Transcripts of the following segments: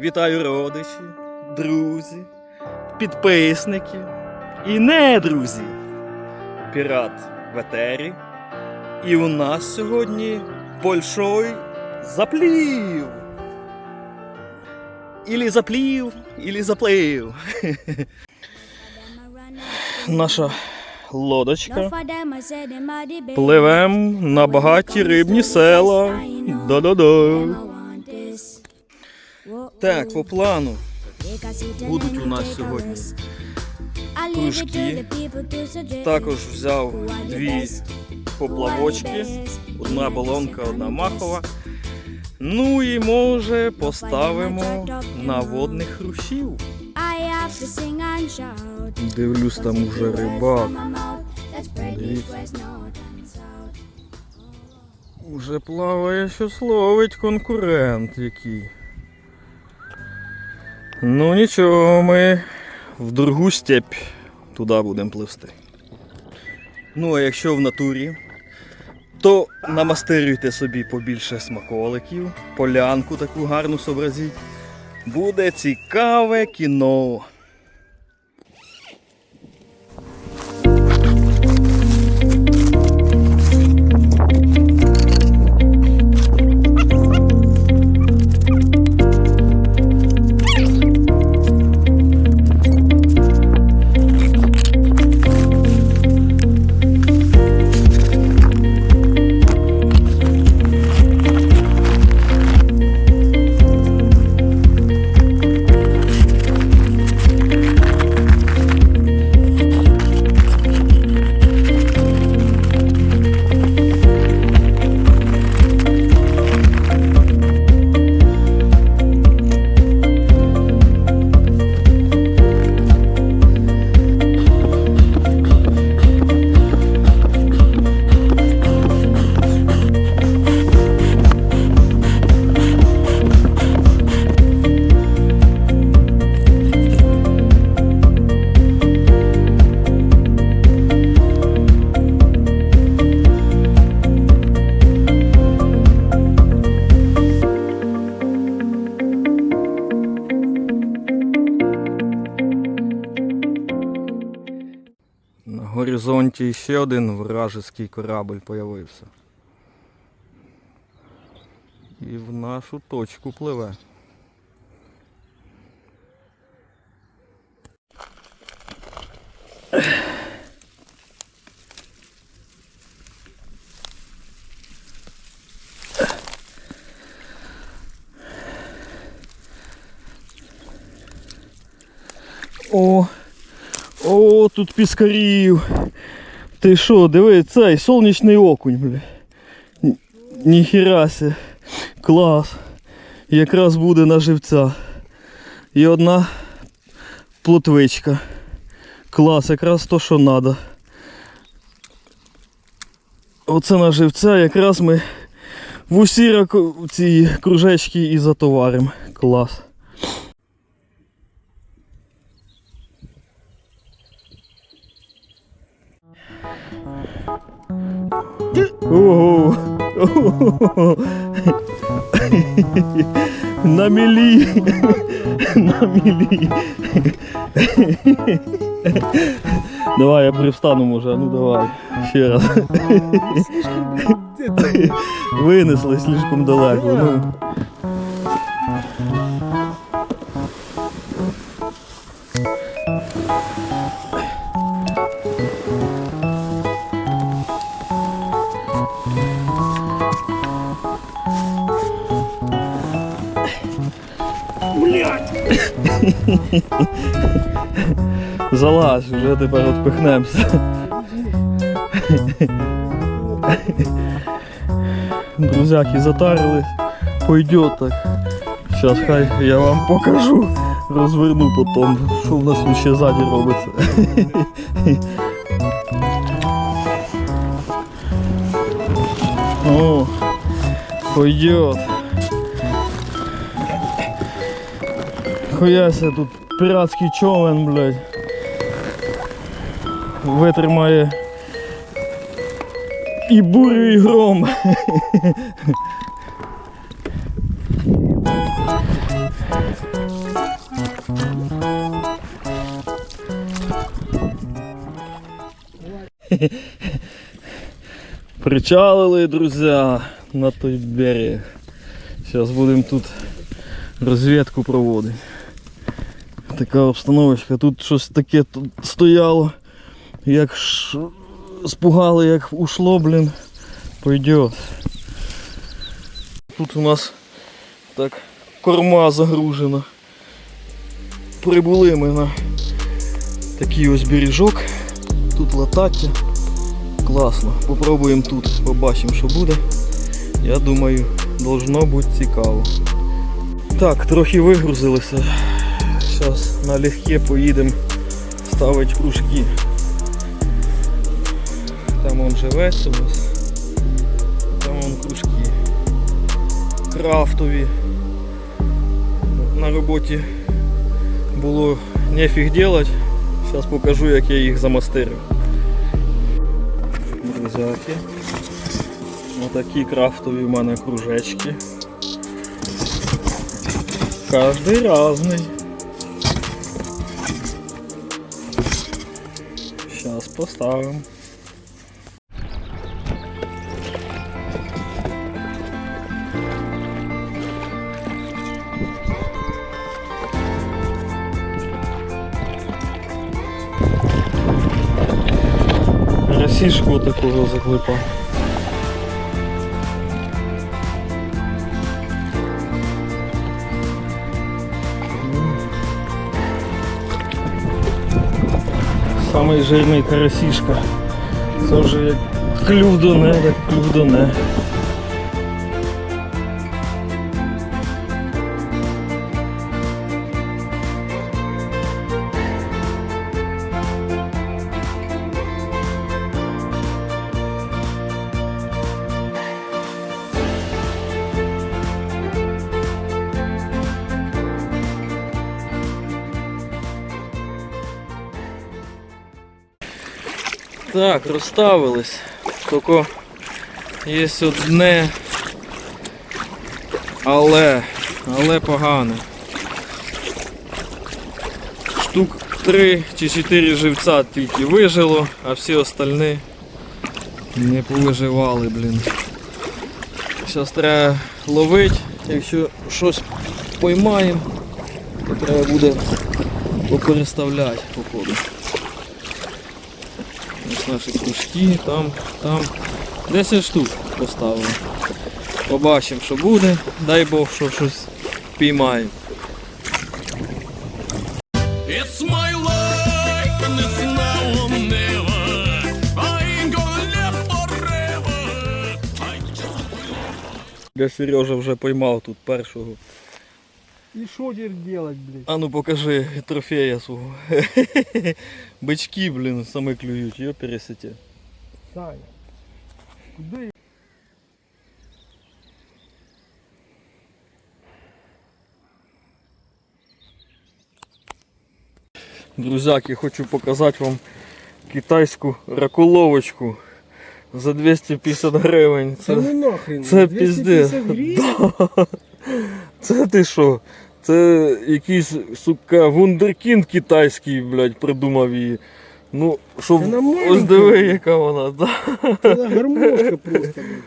Вітаю родичі, друзі, підписники і не друзі. Пірат в етері. І у нас сьогодні большой заплів. Ілі заплів, ілі заплив. Наша лодочка. Пливем на багаті рибні села. Да-да-да. Так, по плану будуть у нас сьогодні кружки. Також взяв дві поплавочки, одна балонка, одна махова. Ну і може поставимо на водних хрущів. Дивлюсь, там уже рибак. Дивіться. Уже плаває, щось ловить конкурент який. Ну нічого, ми в другу степь туди будемо пливсти. Ну, а якщо в натурі, то намастерюйте собі побільше смаколиків, полянку таку гарну зобразіть. Буде цікаве кіно. Ще один вражеський корабль появився. І в нашу точку пливе. О, о, тут піскарів. Ти що, диви, цей сонячний окунь, бля. Ні- Ніхіра ся. Клас. Якраз буде на живця. І одна плотвичка. Клас, якраз то, що треба. Оце на живця, якраз ми в усі ці кружечки і затоваримо. Клас. Ого! Ого! На мілі! На мілі! Давай, я привстану може, ну давай. Ще раз. Винесли слишком далеко. Ну. Залазь, вже тепер відпихнемося. Друзяки затарились. Пойдет так. Сейчас хай я вам покажу. Розверну потом, що в нас ще ззаді робиться. О, пойдет. Хуяся тут піратський човен, блядь витримає і бурю, і гром. Причалили, друзі, на той берег. Зараз будемо тут розвідку проводити. Така обстановочка. Тут щось таке тут стояло. Як ш... спугали, як ушло, блін. Пойдет. Тут у нас так корма загружена. Прибули ми на такий ось бережок. Тут латаття. Класно. Попробуємо тут, побачимо, що буде. Я думаю, должно бути цікаво. Так, трохи вигрузилися. Зараз налегке поїдемо ставити кружки. Там он у нас. Там он кружки. Крафтові. На роботі було нефіг делать. Зараз покажу, як я їх замастерив. Друзяки. Отакі крафтові в мене кружечки. Кожний разний. Зараз поставимо. Заклепав. Самий жирний карасішка. Це вже як клюв як клюв. Так, розставились. Тільки є одне. Але, але погане. Штук 3 чи 4 живця тільки вижило, а всі остальні не повиживали, блін. Зараз треба ловити, якщо щось поймаємо, то треба буде попереставляти походу. Ось наші кружки, там, там. 10 штук поставили. Побачимо, що буде. Дай Бог, що щось піймаємо. It's my life and it's now or never. I ain't gonna live forever. I just Для Сережа вже поймав тут першого. И что теперь делать, блядь? А ну покажи трофея свого. Бички, блін, саме клюють, його пересеті. Саня, куда я? Друзяки, хочу показати вам китайську ракуловочку за 250 гривень. Це ну нахрен. це 250 піздець. гривен? Це ти що? Це якийсь, сука, вундеркінд китайський, блядь, придумав її. Ну, щоб ось диви, яка вона, да. Це гармошка просто, блядь.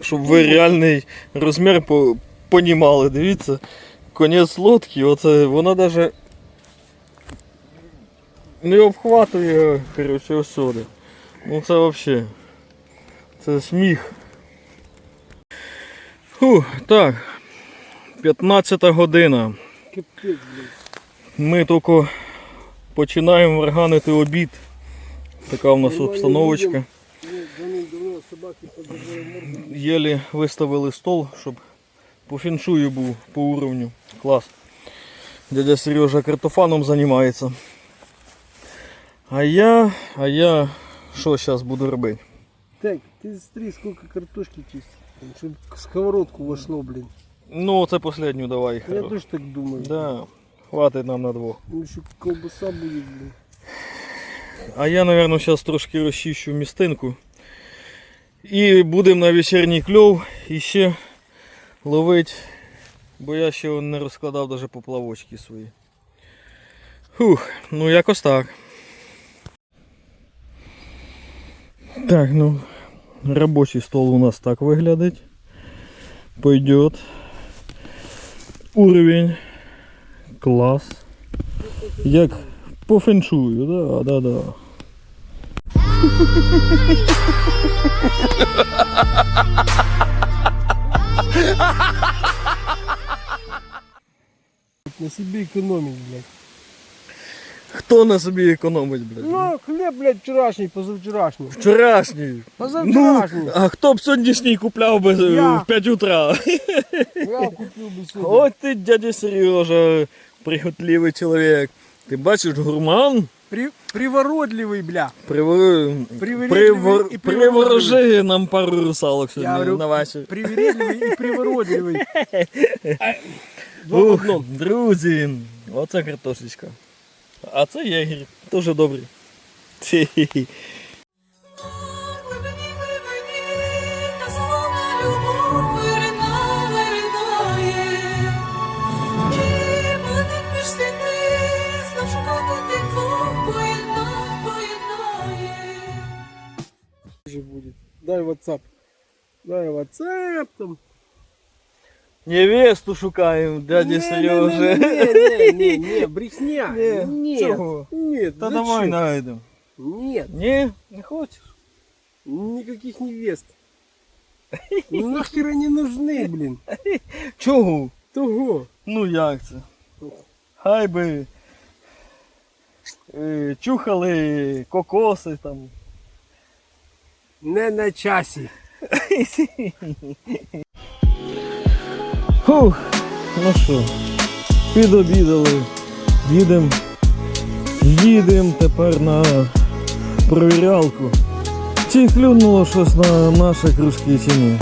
Щоб ви реальний розмір по понімали, дивіться. Конець лодки, оце вона даже... не обхватує коротше, усюди. Ну це взагалі. Це сміх. Фу, так. 15 година. Ми тільки починаємо варганити обід. Така у нас обстановочка. Єлі виставили стол, щоб по фіншую був по уровню. Клас. Дядя Сережа картофаном займається. А я, а я що зараз буду робити? Так, ты смотри, сколько картошки чистить. Чтобы в сковородку вошло, блин. Ну, це последню давай. Я тоже так думаю. Да, хватить нам на двох. Ну, еще колбаса будет, блин. А я, мабуть, зараз трошки розчищу містинку. І будемо на вечірній кльов і ще ловити, бо я ще не розкладав навіть поплавочки свої. Фух, ну якось так. Так, ну, робочий стол у нас так виглядить. Пойдет. Уровень. Клас. Як по феншую, да, да, да. На себе экономить, блядь. Хто на собі економить, блядь? Ну, хлеб, блядь, вчорашній, позавчорашній. Вчорашній. Позавчорашній. Ну, а хто б сьогоднішній купляв би е, Я. в 5 утра? Я купив би сьогодні. Ось ти, дядя Сережа, приготливий чоловік. Ти бачиш, гурман При, приворотливий, бля. привор... Привередливий привор... і приворожи нам пару русалок Я сьогодні говорю, на вечір. Привередливий і приворотливий. Два в Ух, одному. друзі, оце картошечка. А це єгір, дуже добрий. Хі-хі-хі. Глибині, глибині, та словна любов вирина, виринає. І платить між світи, знов шукати ти двох поєднав, поєднає. Дай WhatsApp. Дай WhatsApp там. Невесту шукаємо, дяді Не, Сережа. Не, не, не, не, брехня. Не, Нет. чого? Нет, Та давай знайдемо. Нет, Ні, не хочеш? никаких невест. Нахер они нужны, блин. Чого? Того. Ну як це? Хай би е, чухали кокоси там. Не на часі. Фух, ну що, підобідали. Їдемо. Їдемо тепер на провірялку. Чи клюнуло щось на наші кружки чи ні.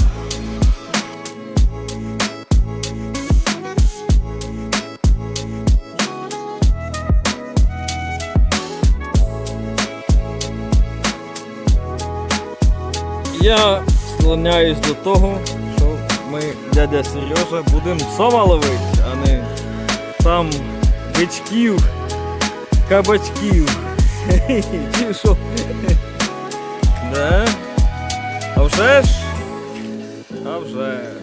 Я склоняюсь до того, дядя Сережа, будемо сова ловити, а не там бичків, кабачків. Чи що? Да? А вже ж? А вже ж.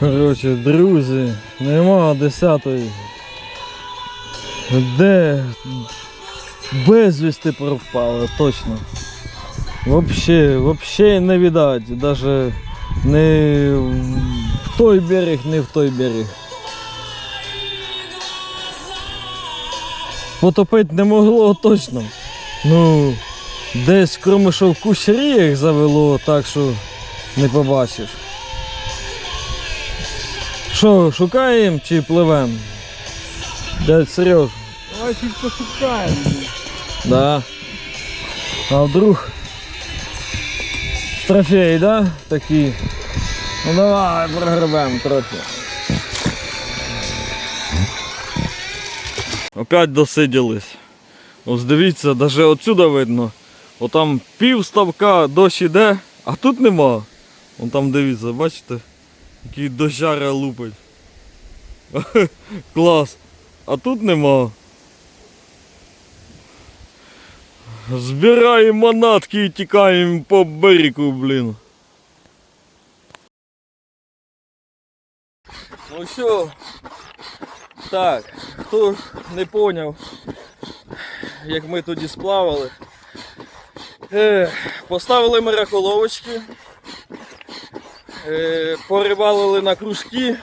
Коротше, друзі, нема десятої. Де безвісти пропало, точно. Вообще, вообще не видать. Даже не в той берег, не в той берег. Потопити не могло точно. Ну, десь кроме що в кущаріях завело, так що не побачиш. Що, шукаємо чи пливемо? Дядь Сереж. Давай чуть пошукаємо. Да. А вдруг трофей, да? Такий. Ну давай прогребемо трохи. Опять досиділись. Ось дивіться, навіть отсюда видно. Отам пів ставка дощ іде, а тут нема. Вон там дивіться, бачите? Який дощара лупить. Клас. А тут нема. Збираємо манатки і тікаємо по берегу, блін. Ну що, так, хто не поняв, як ми тоді сплавали. Е, поставили ми раколовочки, е, порибалили на кружки.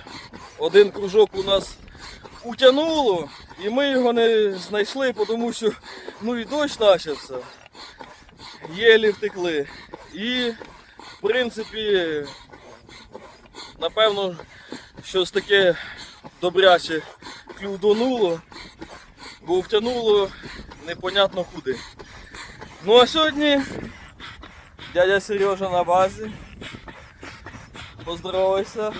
Один кружок у нас утягнуло, і ми його не знайшли, тому що ну і дощ почався. Єлі втекли. І, в принципі, напевно, щось таке добряче клювонуло, бо втягнуло непонятно куди. Ну а сьогодні дядя Сережа на базі. Поздоровайся.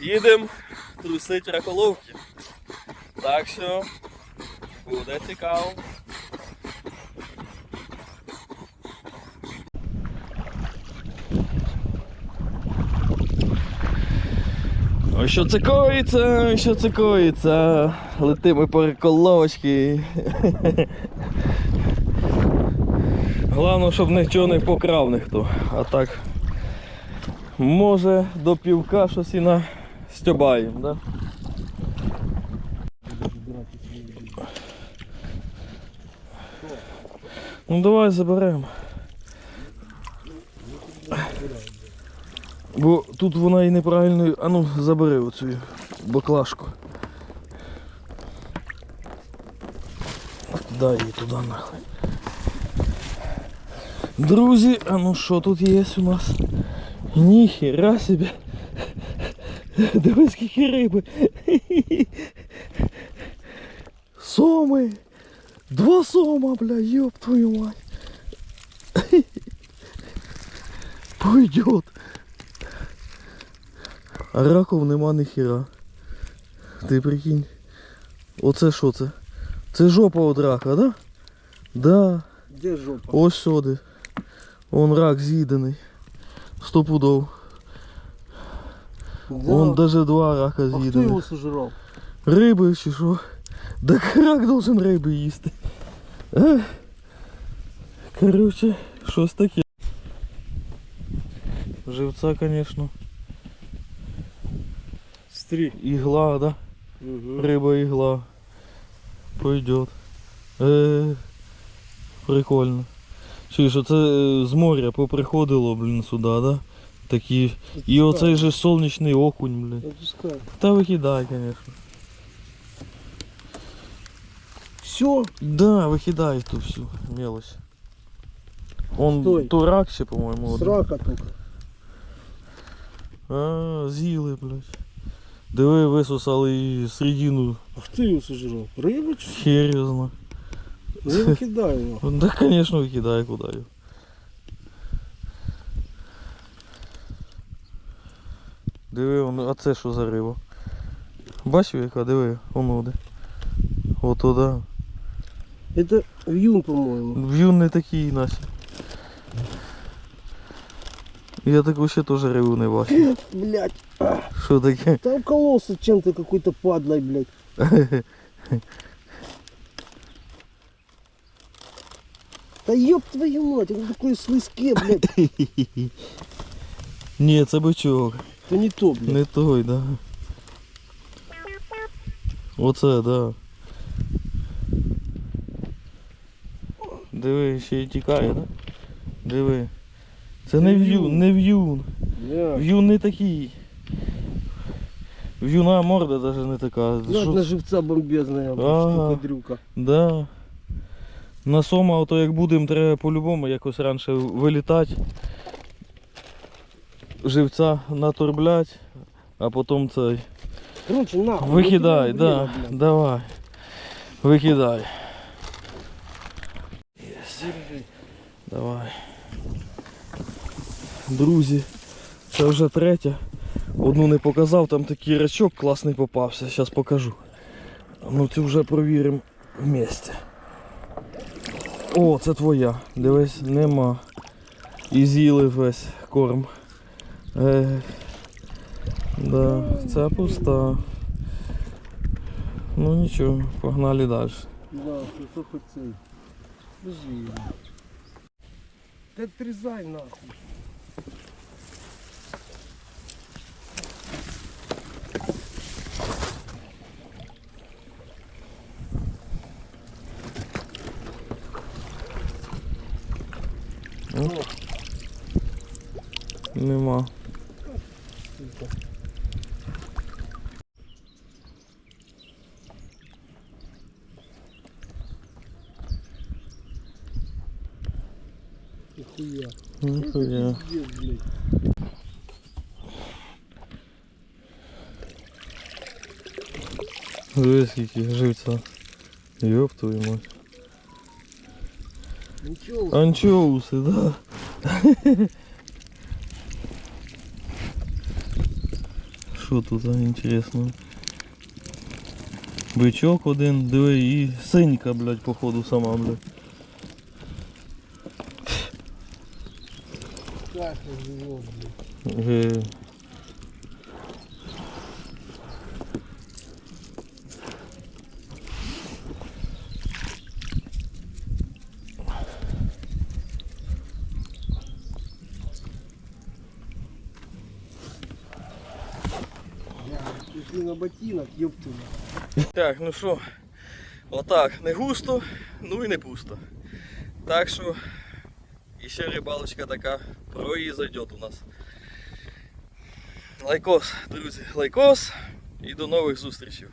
Їдемо трусить раколовки. Так що буде цікаво. Ой, що це коїться, що це коїться. Летимо по раколовочки. Головне, щоб нічого не покрав ніхто. А так може до півка щось і на стьобаємо, да? Ну давай заберемо. Бо тут вона і неправильно. А ну забери оцю баклажку. Дай її туди нахуй. Друзі, а ну що тут є у нас? Ніхера собі. Дивись, скільки риби. Соми. Два сома, бля, ёб твою мать. Пойдет. А раков нема ніхера. Ти прикинь. Оце що це? Це жопа от рака, да? Да. Где жопа? Ось сюди. Вон рак з'їдений. Сто пудов. Да. Вон даже два рака а кто з'їдених. его сожрал? Риби чи що? Так рак должен риби їсти. Ех. Короче, щось таке. Живця, конечно. Стри. Ігла, да? Угу. Риба ігла. Пойдет. Е, прикольно. Чуєш, оце е, з моря поприходило, блін, сюди, да? Такі. І оцей же сонячний окунь, блін. Отпускай. Та викидай, конечно. Все? Да, викидай ту всю мелочь. Он Стой. то рак ще, по-моєму. один. Срака только. А, з'їли, блядь. Диви, висосали і середину А кто его сожрал? Рыба? чё? хер його зна. Не выкидай его. Да, конечно, викидай куди його. Диви, а це що за риба? Бачив яка, диви, де. Ото да. Это вьюн, по-моему. В'юн не такий наші. Я так вообще теж рибу не бачив. Блять, Що таке? там укололся чем-то какой-то падлой, блядь. Да ёб твою мать, он такой слизке, блядь. Ні, це бичок. Это не то, блядь. Не той, да. Оце, да. Диви, ще й тікає, да? Диви. Це не в'юн, не в'юн. Бля. В'юн не такий. В'юна морда навіть не така. Блядь, на живца бомбезная, блядь, Ага. штука дрюка. Да. На сома, ото як будемо, треба по-любому якось раніше вилітати. Живця натурблять, а потім цей. Короче, нахуй. Викидай, ну, да, блядь. давай. Викидай. Єс. Давай. Друзі, це вже третя. Одну не показав, там такий рачок класний попався. Зараз покажу. Ну цю вже провіримо вместе. О, це твоя. Дивись, нема. І з'їли весь корм. Е, да, це пуста. Ну нічого, погнали далі. Да, ты трізай нахуй. Дивись скільки живця. Йоп твою мать. Анчоусы, Анчоуси, да. Что тут за інтересно? Бичок один, диви и синька, блядь, походу сама, блядь. Кашка. Пішли на ботинок, ёптуна. Так, ну що, отак, не густо, ну і не пусто. Так що, іще рибалочка така произойдет у нас. Лайкос, друзі, лайкос і до нових зустрічей.